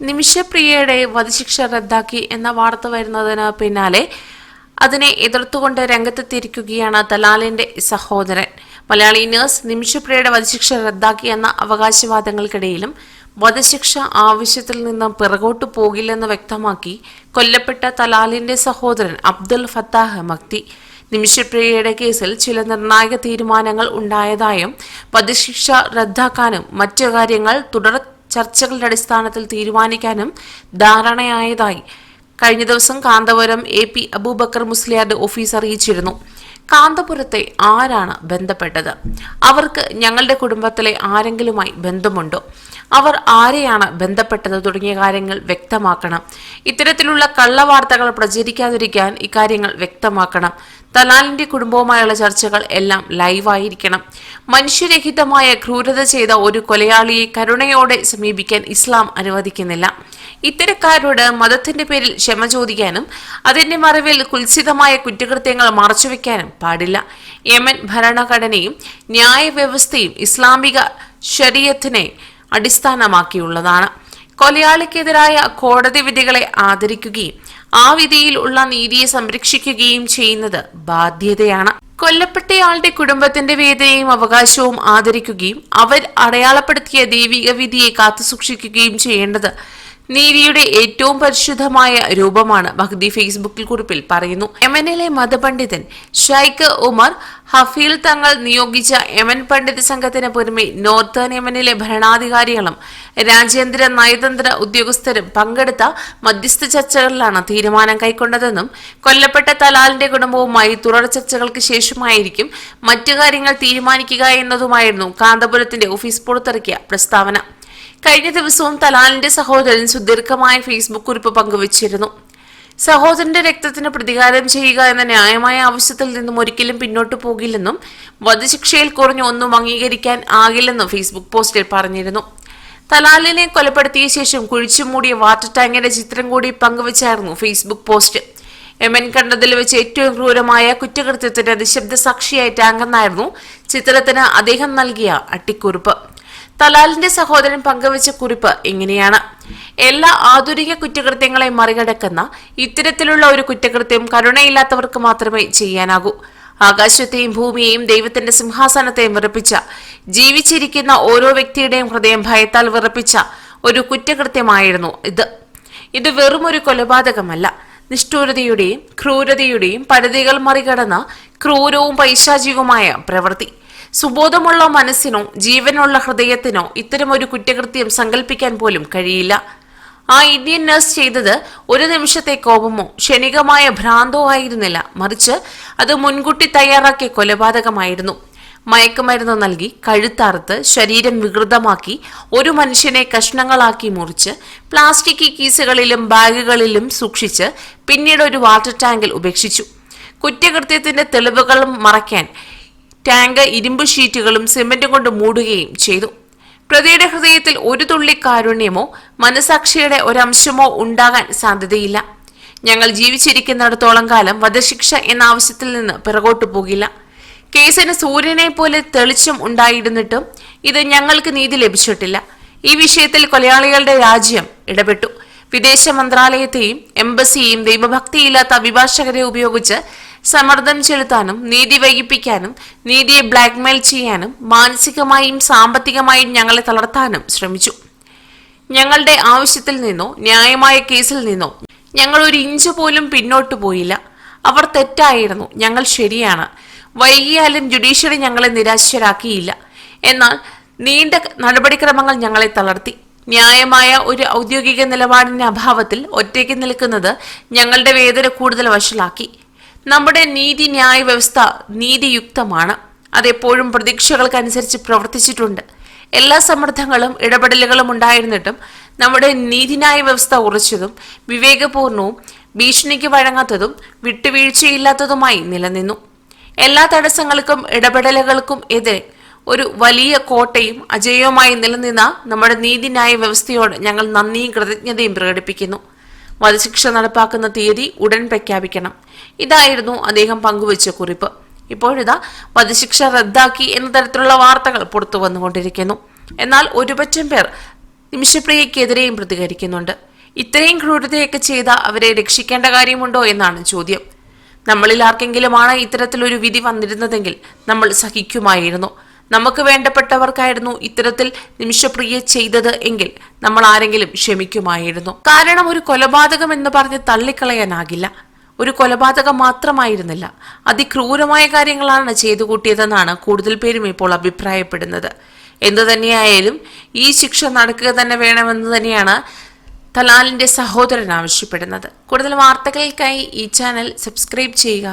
നിമിഷപ്രിയയുടെ വധശിക്ഷ റദ്ദാക്കി എന്ന വാർത്ത വരുന്നതിന് പിന്നാലെ അതിനെ എതിർത്തുകൊണ്ട് രംഗത്തെത്തിയിരിക്കുകയാണ് തലാലിന്റെ സഹോദരൻ. മലയാളി നഴ്സ് നിമിഷപ്രിയയുടെ വധശിക്ഷ റദ്ദാക്കി എന്ന അവകാശവാദങ്ങൾക്കിടയിലും വധശിക്ഷ ആവശ്യത്തിൽ നിന്നും പിറകോട്ടു പോകില്ലെന്ന് വ്യക്തമാക്കി കൊല്ലപ്പെട്ട തലാലിന്റെ സഹോദരൻ അബ്ദുൽ ഫത്താഹ് മക്തി നിമിഷപ്രിയയുടെ കേസിൽ ചില നിർണായക തീരുമാനങ്ങൾ ഉണ്ടായതായും വധശിക്ഷ റദ്ദാക്കാനും മറ്റു കാര്യങ്ങൾ തുടർ ചർച്ചകളുടെ അടിസ്ഥാനത്തിൽ തീരുമാനിക്കാനും ധാരണയായതായി കഴിഞ്ഞ ദിവസം കാന്തപുരം എ പി അബൂബക്കർ മുസ്ലിയാരുടെ ഓഫീസ് അറിയിച്ചിരുന്നു. കാന്തപുരത്തെ ആരാണ് ബന്ധപ്പെട്ടത്? അവർക്ക് ഞങ്ങളുടെ കുടുംബത്തിലെ ആരെങ്കിലുമായി ബന്ധമുണ്ടോ? അവർ ആരെയാണ് ബന്ധപ്പെട്ടത് തുടങ്ങിയ കാര്യങ്ങൾ വ്യക്തമാക്കണം. ഇത്തരത്തിലുള്ള കള്ളവാർത്തകൾ പ്രചരിക്കാതിരിക്കാൻ ഇക്കാര്യങ്ങൾ വ്യക്തമാക്കണം. തലാലിന്റെ കുടുംബവുമായുള്ള ചർച്ചകൾ എല്ലാം ലൈവായിരിക്കണം മനുഷ്യരഹിതമായ ക്രൂരത ചെയ്ത ഒരു കൊലയാളിയെ കരുണയോടെ സമീപിക്കാൻ ഇസ്ലാം അനുവദിക്കുന്നില്ല. ഇത്തരക്കാരോട് മതത്തിന്റെ പേരിൽ ക്ഷമ ചോദിക്കാനും അതിന്റെ മറവിൽ കുൽസിതമായ കുറ്റകൃത്യങ്ങൾ മറച്ചുവെക്കാനും പാടില്ല. യമൻ ഭരണഘടനയും ന്യായവ്യവസ്ഥയും ഇസ്ലാമിക ശരീരത്തിനെ അടിസ്ഥാനമാക്കിയുള്ളതാണ്. കൊലയാളിക്കെതിരായ കോടതി വിധികളെ ആദരിക്കുകയും ആ വിധിയിൽ ഉള്ള നീതിയെ സംരക്ഷിക്കുകയും ചെയ്യുന്നത് ബാധ്യതയാണ്. കൊല്ലപ്പെട്ടയാളുടെ കുടുംബത്തിന്റെ വേദനയും അവകാശവും ആദരിക്കുകയും അവർ അടയാളപ്പെടുത്തിയ ദൈവിക വിധിയെ കാത്തുസൂക്ഷിക്കുകയും ചെയ്യേണ്ടത് നീതിയുടെ ഏറ്റവും പരിശുദ്ധമായ രൂപമാണ്. മഹ്ദി ഫേസ്ബുക്കിൽ കുറിപ്പിൽ പറയുന്നു. യമനിലെ മതപണ്ഡിതൻ ഷൈഖ് ഉമർ ഹഫീൽ തങ്ങൾ നിയോഗിച്ച യമൻ പണ്ഡിത സംഘത്തിന് പുറമെ നോർത്തേൺ യമനിലെ ഭരണാധികാരികളും രാജ്യാന്തര നയതന്ത്ര ഉദ്യോഗസ്ഥരും പങ്കെടുത്ത മധ്യസ്ഥ ചർച്ചകളിലാണ് തീരുമാനം കൈക്കൊണ്ടതെന്നും കൊല്ലപ്പെട്ട തലാലിന്റെ കുടുംബവുമായി തുടർ ചർച്ചകൾക്ക് ശേഷമായിരിക്കും മറ്റു കാര്യങ്ങൾ തീരുമാനിക്കുക എന്നതുമായിരുന്നു കാന്തപുരത്തിന്റെ ഓഫീസ് പുറത്തിറക്കിയ പ്രസ്താവന. കഴിഞ്ഞ ദിവസവും തലാലിന്റെ സഹോദരൻ സുദീർഘമായ ഫേസ്ബുക്ക് കുറിപ്പ് പങ്കുവച്ചിരുന്നു. സഹോദരന്റെ രക്തത്തിന് പ്രതികാരം ചെയ്യുക എന്ന ന്യായമായ ആവശ്യത്തിൽ നിന്നും ഒരിക്കലും പിന്നോട്ടു പോകില്ലെന്നും വധശിക്ഷയിൽ കുറഞ്ഞ ഒന്നും അംഗീകരിക്കാൻ ആകില്ലെന്നും ഫേസ്ബുക്ക് പോസ്റ്റിൽ പറഞ്ഞിരുന്നു. തലാലിനെ കൊലപ്പെടുത്തിയ ശേഷം കുഴിച്ചുമൂടിയ വാട്ടർ ടാങ്കിന്റെ ചിത്രം കൂടി പങ്കുവച്ചായിരുന്നു ഫേസ്ബുക്ക് പോസ്റ്റ്. യമൻ കണ്ടതിൽ വെച്ച് ഏറ്റവും ക്രൂരമായ കുറ്റകൃത്യത്തിന്റെ നിശബ്ദ സാക്ഷിയായ ടാങ്കെന്നായിരുന്നു ചിത്രത്തിന് അദ്ദേഹം നൽകിയ അട്ടിക്കുറിപ്പ്. തലാലിന്റെ സഹോദരൻ പങ്കുവച്ച കുറിപ്പ് ഇങ്ങനെയാണ്. എല്ലാ ആധുനിക കുറ്റകൃത്യങ്ങളെ മറികടക്കുന്ന ഇത്തരത്തിലുള്ള ഒരു കുറ്റകൃത്യം കരുണയില്ലാത്തവർക്ക് മാത്രമേ ചെയ്യാനാകൂ. ആകാശത്തെയും ഭൂമിയെയും ദൈവത്തിന്റെ സിംഹാസനത്തെയും വിറപ്പിച്ച ജീവിച്ചിരിക്കുന്ന ഓരോ വ്യക്തിയുടെയും ഹൃദയം ഭയത്താൽ വിറപ്പിച്ച ഒരു കുറ്റകൃത്യമായിരുന്നു ഇത്. ഇത് വെറും ഒരു കൊലപാതകമല്ല. നിഷ്ഠൂരതയുടെയും ക്രൂരതയുടെയും പരിധികൾ മറികടന്ന ക്രൂരവും പൈശാചികവുമായ പ്രവൃത്തി. സുബോധമുള്ള മനസ്സിനോ ജീവനുള്ള ഹൃദയത്തിനോ ഇത്തരമൊരു കുറ്റകൃത്യം സങ്കല്പിക്കാൻ പോലും കഴിയില്ല. ആ ഇന്ത്യൻ നഴ്സ് ചെയ്തത് ഒരു നിമിഷത്തെ കോപമോ ക്ഷണികമായ ഭ്രാന്തോ ആയിരുന്നില്ല. മറിച്ച് അത് മുൻകൂട്ടി തയ്യാറാക്കിയ കൊലപാതകമായിരുന്നു. മയക്കുമരുന്ന് നൽകി കഴുത്തറുത്ത് ശരീരം വികൃതമാക്കി ഒരു മനുഷ്യനെ കഷ്ണങ്ങളാക്കി മുറിച്ച് പ്ലാസ്റ്റിക് കീസുകളിലും ബാഗുകളിലും സൂക്ഷിച്ച് പിന്നീട് ഒരു വാട്ടർ ടാങ്കിൽ ഉപേക്ഷിച്ചു. കുറ്റകൃത്യത്തിന്റെ തെളിവുകളും മറയ്ക്കാൻ ടാങ്ക് ഇരുമ്പ് ഷീറ്റുകളും സിമെന്റും കൊണ്ട് മൂടുകയും ചെയ്തു. പ്രതിയുടെ ഹൃദയത്തിൽ ഒരു തുള്ളി കാരുണ്യമോ മനസാക്ഷിയുടെ ഒരംശമോ ഉണ്ടാകാൻ സാധ്യതയില്ല. ഞങ്ങൾ ജീവിച്ചിരിക്കുന്നിടത്തോളം കാലം വധശിക്ഷ എന്ന ആവശ്യത്തിൽ നിന്ന് പിറകോട്ടു പോകില്ല. കേസിന് സൂര്യനെ പോലെ തെളിച്ചം ഉണ്ടായിരുന്നിട്ടും ഇത് ഞങ്ങൾക്ക് നീതി ലഭിച്ചിട്ടില്ല. ഈ വിഷയത്തിൽ കൊലയാളികളുടെ രാജ്യം ഇടപെട്ടു. വിദേശ മന്ത്രാലയത്തെയും എംബസിയെയും ദൈവഭക്തിയില്ലാത്ത അഭിഭാഷകരെ ഉപയോഗിച്ച് സമ്മർദ്ദം ചെലുത്താനും നീതി വൈകിപ്പിക്കാനും നീതിയെ ബ്ലാക്ക്മെയിൽ ചെയ്യാനും മാനസികമായും സാമ്പത്തികമായും ഞങ്ങളെ തളർത്താനും ശ്രമിച്ചു. ഞങ്ങളുടെ ആവശ്യത്തിൽ നിന്നോ ന്യായമായ കേസിൽ നിന്നോ ഞങ്ങൾ ഒരു ഇഞ്ച് പോലും പിന്നോട്ട് പോയില്ല. അവർ തെറ്റായിരുന്നു. ഞങ്ങൾ ശരിയാണ്. വൈകിയാലും ജുഡീഷ്യറി ഞങ്ങളെ നിരാശരാക്കിയില്ല. എന്നാൽ നീണ്ട നടപടിക്രമങ്ങൾ ഞങ്ങളെ തളർത്തി. ന്യായമായ ഒരു ഔദ്യോഗിക നിലപാടിന്റെ അഭാവത്തിൽ ഒറ്റയ്ക്ക് നിൽക്കുന്നത് ഞങ്ങളുടെ വേദന കൂടുതൽ വഷളാക്കി. നമ്മുടെ നീതി ന്യായ വ്യവസ്ഥ നീതിയുക്തമാണ്. അതെപ്പോഴും പ്രതീക്ഷകൾക്കനുസരിച്ച് പ്രവർത്തിച്ചിട്ടുണ്ട്. എല്ലാ സമ്മർദ്ദങ്ങളും ഇടപെടലുകളും ഉണ്ടായിരുന്നിട്ടും നമ്മുടെ നീതിന്യായ വ്യവസ്ഥ ഉറച്ചതും വിവേകപൂർണവും ഭീഷണിക്ക് വഴങ്ങാത്തതും വിട്ടുവീഴ്ചയില്ലാത്തതുമായി നിലനിന്നു. എല്ലാ തടസ്സങ്ങൾക്കും ഇടപെടലുകൾക്കും എതിരെ ഒരു വലിയ കോട്ടയും അജയവുമായി നിലനിന്ന നമ്മുടെ നീതിന്യായ വ്യവസ്ഥയോട് ഞങ്ങൾ നന്ദിയും കൃതജ്ഞതയും പ്രകടിപ്പിക്കുന്നു. വധശിക്ഷ നടപ്പാക്കുന്ന തീയതി ഉടൻ പ്രഖ്യാപിക്കണം. ഇതായിരുന്നു അദ്ദേഹം പങ്കുവച്ച കുറിപ്പ്. ഇപ്പോഴിതാ വധശിക്ഷ റദ്ദാക്കി എന്ന തരത്തിലുള്ള വാർത്തകൾ പുറത്തു വന്നുകൊണ്ടിരിക്കുന്നു. എന്നാൽ ഒരുപറ്റം പേർ നിമിഷപ്രിയക്കെതിരെയും പ്രതികരിക്കുന്നുണ്ട്. ഇത്രയും ക്രൂരതയൊക്കെ ചെയ്ത അവരെ രക്ഷിക്കേണ്ട കാര്യമുണ്ടോ എന്നാണ് ചോദ്യം. നമ്മളിൽ ആർക്കെങ്കിലുമാണ് ഇത്തരത്തിലൊരു വിധി വന്നിരുന്നതെങ്കിൽ നമ്മൾ സഹിക്കുമായിരുന്നു. നമുക്ക് വേണ്ടപ്പെട്ടവർക്കായിരുന്നു ഇത്തരത്തിൽ നിമിഷപ്രിയ ചെയ്തത് എങ്കിൽ നമ്മൾ ആരെങ്കിലും ക്ഷമിക്കുമായിരുന്നു. കാരണം ഒരു കൊലപാതകം എന്ന് പറഞ്ഞ് തള്ളിക്കളയാനാകില്ല. ഒരു കൊലപാതകം മാത്രമായിരുന്നില്ല. അതിക്രൂരമായ കാര്യങ്ങളാണ് ചെയ്തു കൂട്ടിയതെന്നാണ് കൂടുതൽ പേരും ഇപ്പോൾ അഭിപ്രായപ്പെടുന്നത്. എന്തു തന്നെയായാലും ഈ ശിക്ഷ നടക്കുക തന്നെ വേണമെന്ന് തന്നെയാണ് തലാലിന്റെ സഹോദരൻ ആവശ്യപ്പെടുന്നത്. കൂടുതൽ വാർത്തകൾക്കായി ഈ ചാനൽ സബ്സ്ക്രൈബ് ചെയ്യുക.